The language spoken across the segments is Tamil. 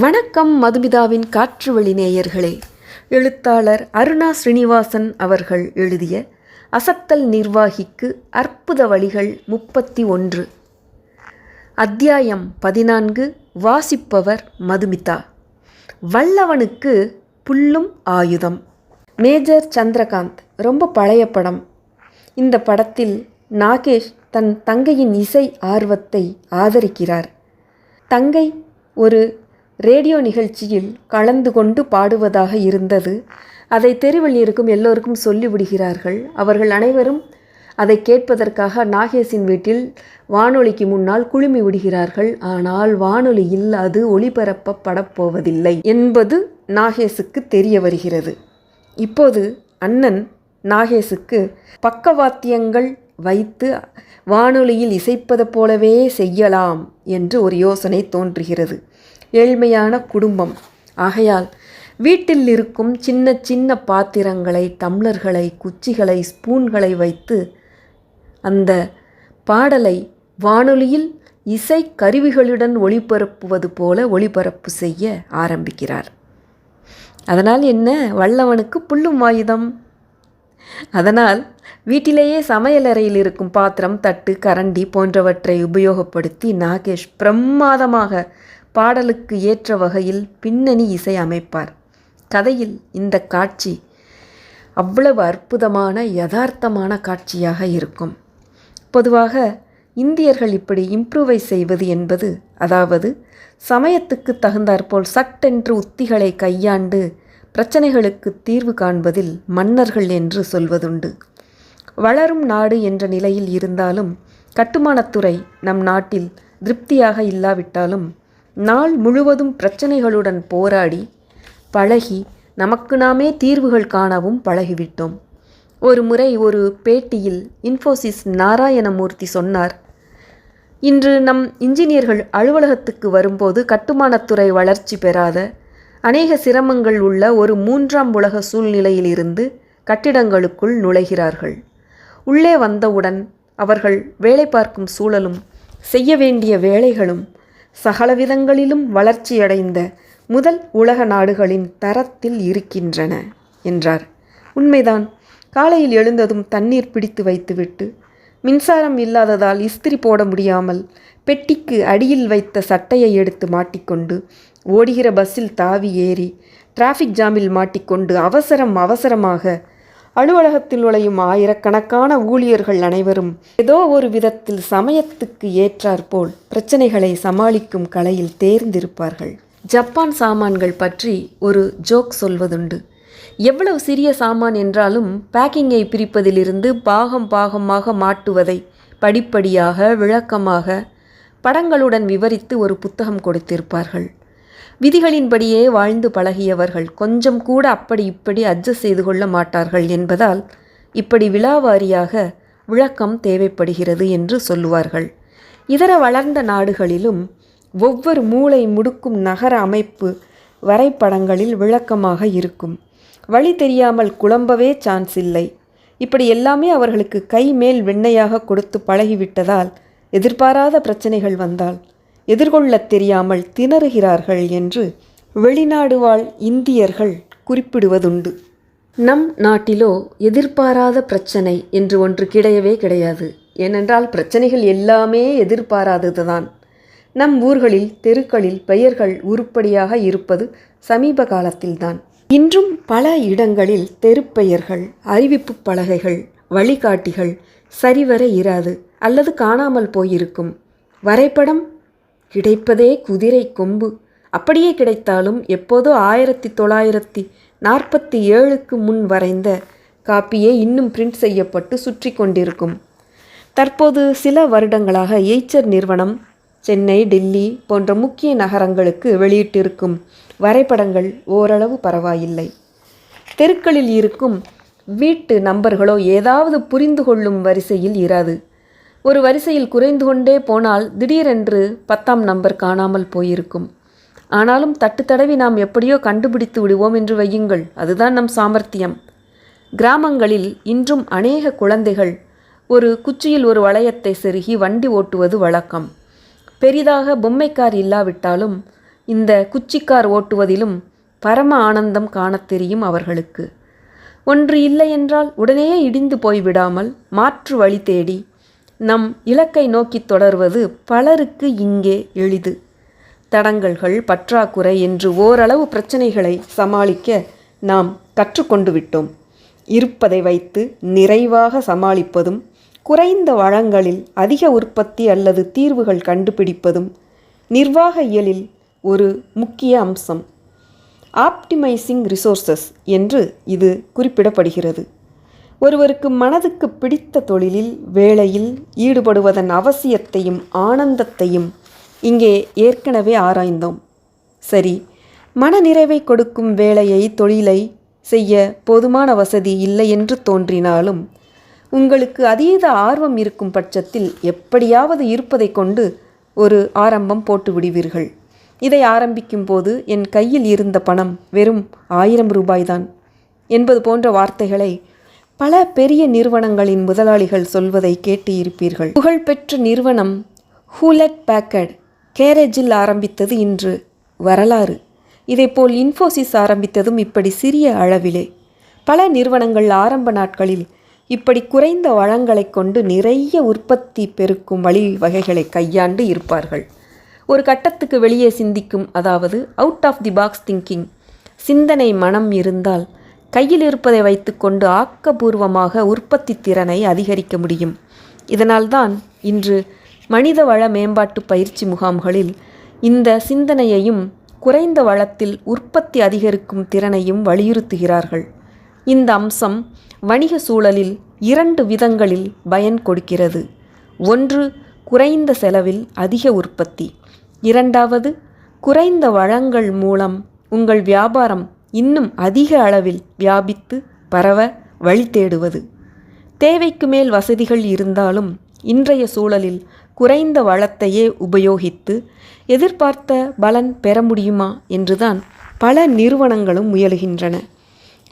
வணக்கம் மதுமிதாவின் காற்று வழி நேயர்களே. எழுத்தாளர் அருணா ஸ்ரீனிவாசன் அவர்கள் எழுதிய அசத்தல் நிர்வாகிக்கு அற்புத வழிகள் முப்பத்தி ஒன்று. அத்தியாயம் பதினான்கு வாசிப்பவர் மதுமிதா. வல்லவனுக்கு புல்லும் ஆயுதம். மேஜர் சந்திரகாந்த் ரொம்ப பழைய படம். இந்த படத்தில் நாகேஷ் தன் தங்கையின் இசை ஆர்வத்தை ஆதரிக்கிறார். தங்கை ஒரு ரேடியோ நிகழ்ச்சியில் கலந்து கொண்டு பாடுவதாக இருந்தது. அதை தெருவில் இருக்கும் எல்லோருக்கும் சொல்லிவிடுகிறார்கள் அவர்கள் அனைவரும் அதை கேட்பதற்காக நாகேஷின் வீட்டில் வானொலிக்கு முன்னால் குழுமி விடுகிறார்கள். ஆனால் வானொலியில் அது ஒளிபரப்பப்படப் போவதில்லை என்பது நாகேஷுக்கு தெரிய வருகிறது. இப்போது அண்ணன் நாகேஷுக்கு பக்கவாத்தியங்கள் வைத்து வானொலியில் இசைப்பது போலவே செய்யலாம் என்று ஒரு யோசனை தோன்றுகிறது. ஏழ்மையான குடும்பம். ஆகையால் வீட்டில் இருக்கும் சின்ன சின்ன பாத்திரங்களை டம்ளர்களை குச்சிகளை ஸ்பூன்களை வைத்து அந்த பாடலை வானொலியில் இசை கருவிகளுடன் ஒளிபரப்புவது போல ஒளிபரப்பு செய்ய ஆரம்பிக்கிறார். அதனால் என்ன? வல்லவனுக்கு புல்லும் ஆயுதம். அதனால் வீட்டிலேயே சமையலறையில் இருக்கும் பாத்திரம் தட்டு கரண்டி போன்றவற்றை உபயோகப்படுத்தி நாகேஷ் பிரமாதமாக பாடலுக்கு ஏற்ற வகையில் பின்னணி இசை அமைப்பார். கதையில் இந்த காட்சி அவ்வளவு அற்புதமான யதார்த்தமான காட்சியாக இருக்கும். பொதுவாக இந்தியர்கள் இப்படி இம்ப்ரூவை செய்வது என்பது அதாவது சமயத்துக்கு தகுந்தாற்போல் சட்டென்று உத்திகளை கையாண்டு பிரச்சனைகளுக்கு தீர்வு காண்பதில் மன்னர்கள் என்று சொல்வதுண்டு. வளரும் நாடு என்ற நிலையில் இருந்தாலும் கட்டுமானத்துறை நம் நாட்டில் திருப்தியாக இல்லாவிட்டாலும் நாள் முழுவதும் பிரச்சனைகளுடன் போராடி பழகி நமக்கு நாமே தீர்வுகள் காணவும் பழகிவிட்டோம். ஒரு முறை ஒரு பேட்டியில் இன்ஃபோசிஸ் நாராயணமூர்த்தி சொன்னார் இன்று நம் இன்ஜினியர்கள் அலுவலகத்துக்கு வரும்போது கட்டுமானத்துறை வளர்ச்சி பெறாத அநேக சிரமங்கள் உள்ள ஒரு மூன்றாம் உலக சூழ்நிலையிலிருந்து கட்டிடங்களுக்குள் நுழைகிறார்கள். உள்ளே வந்தவுடன் அவர்கள் வேலை பார்க்கும் சூழலும் செய்ய வேண்டிய வேலைகளும் சகலவிதங்களிலும் வளர்ச்சியடைந்த முதல் உலக நாடுகளின் தரத்தில் இருக்கின்றன என்றார். உண்மைதான். காலையில் எழுந்ததும் தண்ணீர் பிடித்து வைத்துவிட்டு மின்சாரம் இல்லாததால் இஸ்திரி போட முடியாமல் பெட்டிக்கு அடியில் வைத்த சட்டையை எடுத்து மாட்டிக்கொண்டு ஓடுகிற பஸ்ஸில் தாவி ஏறி டிராஃபிக் ஜாமில் மாட்டிக்கொண்டு அவசரம் அவசரமாக அலுவலகத்தில் நுழையும் ஆயிரக்கணக்கான ஊழியர்கள் அனைவரும் ஏதோ ஒரு விதத்தில் சமயத்துக்கு ஏற்றாற்போல் பிரச்சனைகளை சமாளிக்கும் கலையில் தேர்ந்திருப்பார்கள். ஜப்பான் சாமான்கள் பற்றி ஒரு ஜோக் சொல்வதுண்டு. எவ்வளவு சிறிய சாமான் என்றாலும் பேக்கிங்கை பிரிப்பதிலிருந்து பாகம் பாகமாக மாட்டுவதை படிப்படியாக விளக்கமாக படங்களுடன் விவரித்து ஒரு புத்தகம் கொடுத்திருப்பார்கள். விதிகளின்படியே வாழ்ந்து பழகியவர்கள் கொஞ்சம் கூட அப்படி இப்படி அட்ஜஸ்ட் செய்து கொள்ள மாட்டார்கள் என்பதால் இப்படி விழாவாரியாக விளக்கம் தேவைப்படுகிறது என்று சொல்லுவார்கள். இதர வளர்ந்த நாடுகளிலும் ஒவ்வொரு மூளை முடுக்கும் நகர அமைப்பு வரைபடங்களில் விளக்கமாக இருக்கும். வழி தெரியாமல் குழம்பவே சான்ஸ் இல்லை. இப்படி எல்லாமே அவர்களுக்கு கை மேல் வெண்ணையாக கொடுத்து பழகிவிட்டதால் எதிர்பாராத பிரச்சனைகள் வந்தால் எதிர்கொள்ளத் தெரியாமல் திணறுகிறார்கள் என்று வெளிநாடு வாழ் இந்தியர்கள் குறிப்பிடுவதுண்டு. நம் நாட்டிலோ எதிர்பாராத பிரச்சனை என்று ஒன்று கிடையவே கிடையாது. ஏனென்றால் பிரச்சனைகள் எல்லாமே எதிர்பாராததுதான். நம் ஊர்களில் தெருக்களில் பெயர்கள் உருப்படியாக இருப்பது சமீப காலத்தில்தான். இன்றும் பல இடங்களில் தெருப்பெயர்கள் அறிவிப்பு பலகைகள் வழிகாட்டிகள் சரிவர இராது அல்லது காணாமல் போயிருக்கும். வரைபடம் கிடைப்பதே குதிரை கொம்பு. அப்படியே கிடைத்தாலும் எப்போதோ ஆயிரத்தி தொள்ளாயிரத்தி நாற்பத்தி ஏழுக்கு முன் வரைந்த காப்பியே இன்னும் பிரிண்ட் செய்யப்பட்டு சுற்றி கொண்டிருக்கும். தற்போது சில வருடங்களாக எய்ச்சர் நிறுவனம் சென்னை டெல்லி போன்ற முக்கிய நகரங்களுக்கு வெளியிட்டிருக்கும் வரைபடங்கள் ஓரளவு பரவாயில்லை. தெருக்களில் இருக்கும் வீட்டு நம்பர்களோ ஏதாவது புரிந்து கொள்ளும் வரிசையில் இராது. ஒரு வரிசையில் குறைந்து கொண்டே போனால் திடீரென்று பத்தாம் நம்பர் காணாமல் போயிருக்கும். ஆனாலும் தட்டு தடவி நாம் எப்படியோ கண்டுபிடித்து விடுவோம் என்று வையுங்கள். அதுதான் நம் சாமர்த்தியம். கிராமங்களில் இன்றும் அநேக குழந்தைகள் ஒரு குச்சியில் ஒரு வளையத்தை செருகி வண்டி ஓட்டுவது வழக்கம். பெரிதாக பொம்மைக்கார் இல்லாவிட்டாலும் இந்த குச்சிக்கார் ஓட்டுவதிலும் பரம ஆனந்தம் காணத் தெரியும் அவர்களுக்கு. ஒன்று இல்லை என்றால் உடனேயே இடிந்து போய்விடாமல் மாற்று வழி தேடி நம் இலக்கை நோக்கி தொடர்வது பலருக்கு இங்கே எளிது. தடங்கல்கள் பற்றாக்குறை என்று ஓரளவு பிரச்சனைகளை சமாளிக்க நாம் கற்றுக்கொண்டு விட்டோம். இருப்பதை வைத்து நிறைவாக சமாளிப்பதும் குறைந்த வளங்களில் அதிக உற்பத்தி அல்லது தீர்வுகள் கண்டுபிடிப்பதும் நிர்வாக இயலில் ஒரு முக்கிய அம்சம். ஆப்டிமைசிங் ரிசோர்சஸ் என்று இது குறிப்பிடப்படுகிறது. ஒருவருக்கு மனதுக்கு பிடித்த தொழிலில் வேலையில் ஈடுபடுவதன் அவசியத்தையும் ஆனந்தத்தையும் இங்கே ஏற்கனவே ஆராய்ந்தோம். சரி மனநிறைவை கொடுக்கும் வேலையை தொழிலை செய்ய போதுமான வசதி இல்லை என்று தோன்றினாலும் உங்களுக்கு அதீத ஆர்வம் இருக்கும் பட்சத்தில் எப்படியாவது இருப்பதை கொண்டு ஒரு ஆரம்பம் போட்டு விடுவீர்கள். இதை ஆரம்பிக்கும் போது என் கையில் இருந்த பணம் வெறும் ஆயிரம் ரூபாய்தான். என்பது போன்ற வார்த்தைகளை பல பெரிய நிறுவனங்களின் முதலாளிகள் சொல்வதை கேட்டு இருப்பீர்கள் புகழ்பெற்ற நிறுவனம் ஹூலட் பேக்கட் கேரேஜில் ஆரம்பித்தது இன்று வரலாறு. இதேபோல் இன்ஃபோசிஸ் ஆரம்பித்ததும் இப்படி சிறிய அளவிலே. பல நிறுவனங்கள் ஆரம்ப நாட்களில் இப்படி குறைந்த வளங்களைக் கொண்டு நிறைய உற்பத்தி பெருக்கும் வழிவகைகளை கையாண்டு இருப்பார்கள். ஒரு கட்டத்துக்கு வெளியே சிந்திக்கும் அதாவது out of the box thinking சிந்தனை மனம் இருந்தால் கையில் இருப்பதை வைத்துக்கொண்டு ஆக்கபூர்வமாக உற்பத்தி திறனை அதிகரிக்க முடியும். இதனால்தான் இன்று மனித வள மேம்பாட்டு பயிற்சி முகாம்களில் இந்த சிந்தனையையும் குறைந்த வளத்தில் உற்பத்தி அதிகரிக்கும் திறனையும் வலியுறுத்துகிறார்கள். இந்த அம்சம் வணிக சூழலில் இரண்டு விதங்களில் பயன் கொடுக்கிறது. ஒன்று குறைந்த செலவில் அதிக உற்பத்தி. இரண்டாவது குறைந்த வளங்கள் மூலம் உங்கள் வியாபாரம் இன்னும் அதிக அளவில் வியாபித்து பரவ வழி தேடுவது. தேவைக்கு மேல் வசதிகள் இருந்தாலும் இன்றைய சூழலில் குறைந்த வளத்தையே உபயோகித்து எதிர்பார்த்த பலன் பெற முடியுமா என்றுதான் பல நிறுவனங்களும் முயலுகின்றன.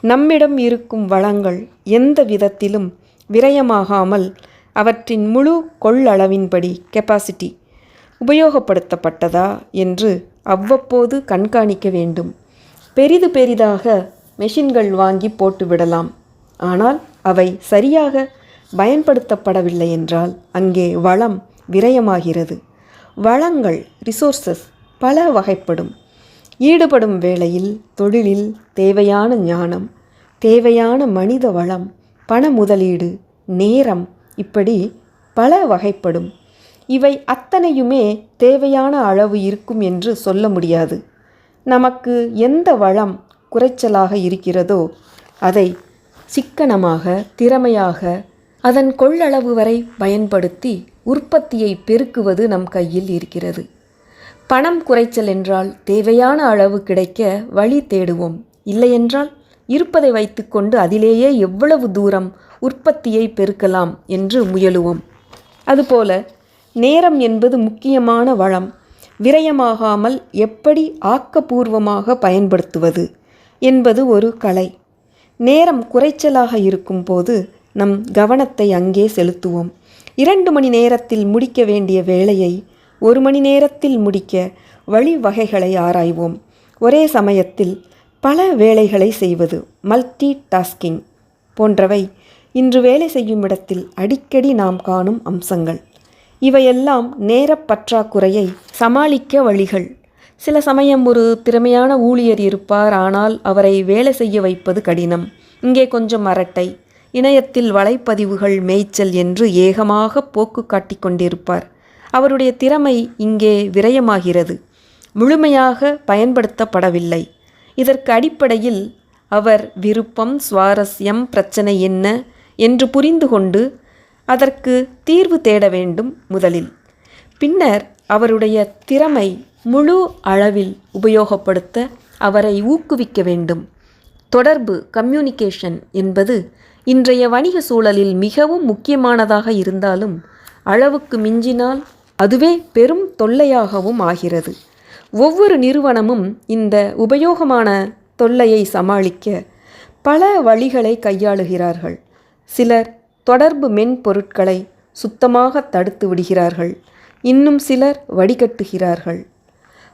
நம்மிடம் இருக்கும் வளங்கள் எந்த விதத்திலும் விரயமாகாமல் அவற்றின் முழு கொள்ளளவின்படி கெப்பாசிட்டி உபயோகப்படுத்தப்பட்டதா என்று அவ்வப்போது கண்காணிக்க வேண்டும். பெரிது பெரிதாக மெஷின்கள் வாங்கி போட்டுவிடலாம் ஆனால் அவை சரியாக பயன்படுத்தப்படவில்லை என்றால் அங்கே வளம் விரயமாகிறது. வளங்கள் ரிசோர்சஸ் பல வகைப்படும். ஈடுபடும் வேளையில் தொழிலில் தேவையான ஞானம் தேவையான மனித வளம் பண முதலீடு நேரம் இப்படி பல வகைப்படும். இவை அத்தனையுமே தேவையான அளவு இருக்கும் என்று சொல்ல முடியாது. நமக்கு எந்த வளம் குறைச்சலாக இருக்கிறதோ அதை சிக்கனமாக திறமையாக அதன் கொள்ளளவு வரை பயன்படுத்தி உற்பத்தியை பெருக்குவது நம் கையில் இருக்கிறது. பணம் குறைச்சல் என்றால் தேவையான அளவு கிடைக்க வழி தேடுவோம். இல்லையென்றால் இருப்பதை வைத்துக்கொண்டு அதிலேயே எவ்வளவு தூரம் உற்பத்தியை பெருக்கலாம் என்று முயலுவோம். அதுபோல நேரம் என்பது முக்கியமான வளம். விரயமாகாமல் எப்படி ஆக்கப்பூர்வமாக பயன்படுத்துவது என்பது ஒரு கலை. நேரம் குறைச்சலாக இருக்கும்போது நம் கவனத்தை அங்கே செலுத்துவோம். இரண்டு மணி நேரத்தில் முடிக்க வேண்டிய வேலையை ஒரு மணி நேரத்தில் முடிக்க வழிவகைகளை ஆராய்வோம். ஒரே சமயத்தில் பல வேலைகளை செய்வது மல்டி டாஸ்கிங் போன்றவை இன்று வேலை செய்யும் இடத்தில் அடிக்கடி நாம் காணும் அம்சங்கள். இவையெல்லாம் நேரப் பற்றாக்குறையை சமாளிக்க வழிகள். சில சமயம் ஒரு திறமையான ஊழியர் இருப்பார் ஆனால் அவரை வேலை செய்ய வைப்பது கடினம். இங்கே கொஞ்சம் அரட்டை. இணையத்தில் வலைப்பதிவுகள் மேய்ச்சல் என்று ஏகமாக போக்கு காட்டிக் கொண்டிருப்பார். அவருடைய திறமை இங்கே விரயமாகிறது. முழுமையாக பயன்படுத்தப்படவில்லை. இதற்கு அடிப்படையில் அவர் விருப்பம் சுவாரஸ்யம் பிரச்சனை என்ன என்று புரிந்து கொண்டு அதற்கு தீர்வு தேட வேண்டும் முதலில். பின்னர் அவருடைய திறமை முழு அளவில் உபயோகப்படுத்த அவரை ஊக்குவிக்க வேண்டும். தொடர்பு கம்யூனிகேஷன் என்பது இன்றைய வணிக சூழலில் மிகவும் முக்கியமானதாக இருந்தாலும் அளவுக்கு மிஞ்சினால் அதுவே பெரும் தொல்லையாகவும் ஆகிறது. ஒவ்வொரு நிறுவனமும் இந்த உபயோகமான தொல்லையை சமாளிக்க பல வழிகளை கையாளுகிறார்கள். சிலர் தொடர்பு மென்பொருட்களை சுத்தமாக தடுத்து விடுகிறார்கள். இன்னும் சிலர் வடிகட்டுகிறார்கள்.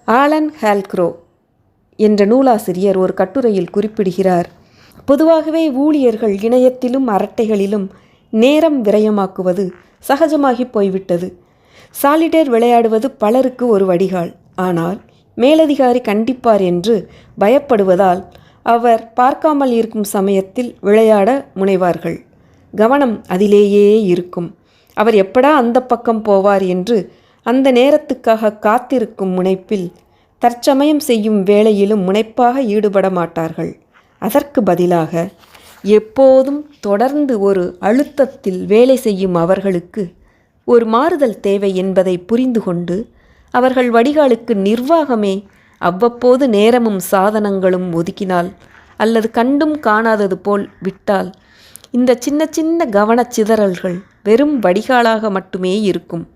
ஆலன் ஹால்க்ரோ என்ற நூலாசிரியர் ஒரு கட்டுரையில் குறிப்பிடுகிறார் பொதுவாகவே ஊழியர்கள் இணையத்திலும் அரட்டைகளிலும் நேரம் விரயமாக்குவது சகஜமாகி போய்விட்டது. சாலிடேர் விளையாடுவது பலருக்கு ஒரு வடிகால். ஆனால் மேலதிகாரி கண்டிப்பார் என்று பயப்படுவதால் அவர் பார்க்காமல் இருக்கும் சமயத்தில் விளையாட முனைவார்கள். கவனம் அதிலேயே இருக்கும். அவர் எப்படா அந்த பக்கம் போவார் என்று அந்த நேரத்துக்காக காத்திருக்கும் முனைப்பில் தற்சமயம் செய்யும் வேலையிலும் முனைப்பாக ஈடுபட மாட்டார்கள். அதற்கு பதிலாக எப்போதும் தொடர்ந்து ஒரு அழுத்தத்தில் வேலை செய்யும் அவர்களுக்கு ஒரு மாறுதல் தேவை என்பதை புரிந்து கொண்டு அவர்கள் வடிகாலுக்கு நிர்வாகமே அவ்வப்போது நேரமும் சாதனங்களும் ஒதுக்கினால் அல்லது கண்டும் காணாதது போல் விட்டால் இந்த சின்ன சின்ன கவனச்சிதறல்கள் வெறும் வடிகாலாக மட்டுமே இருக்கும்.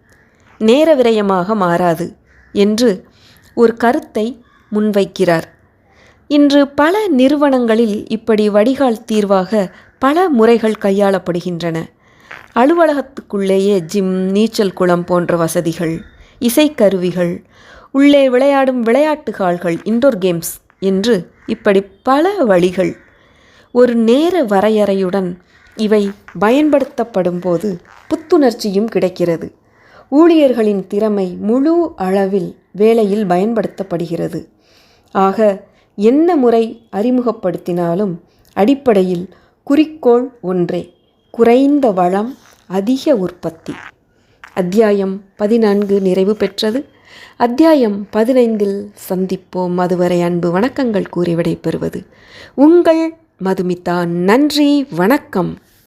நேர விரயமாக மாறாது என்று ஒரு கருத்தை முன்வைக்கிறார். இன்று பல நிறுவனங்களில் இப்படி வடிகால் தீர்வாக பல முறைகள் கையாளப்படுகின்றன. அலுவலகத்துக்குள்ளேயே ஜிம் நீச்சல் குளம் போன்ற வசதிகள் இசைக்கருவிகள் உள்ளே விளையாடும் விளையாட்டு ஹால்கள் இன்டோர் கேம்ஸ் என்று இப்படி பல வழிகள் ஒரு நேர வரையறையுடன் இவை பயன்படுத்தப்படும் போது புத்துணர்ச்சியும் கிடைக்கிறது. ஊழியர்களின் திறமை முழு அளவில் வேலையில் பயன்படுத்தப்படுகிறது. ஆக என்ன முறை அறிமுகப்படுத்தினாலும் அடிப்படையில் குறிக்கோள் ஒன்றே குறைந்த வளம் அதிக உற்பத்தி. அத்தியாயம் பதினான்கு நிறைவு பெற்றது. அத்தியாயம் பதினைந்தில் சந்திப்போம். அதுவரை அன்பு வணக்கங்கள் கூறி விடைபெறுவது உங்கள் மதுமிதா நன்றி வணக்கம்.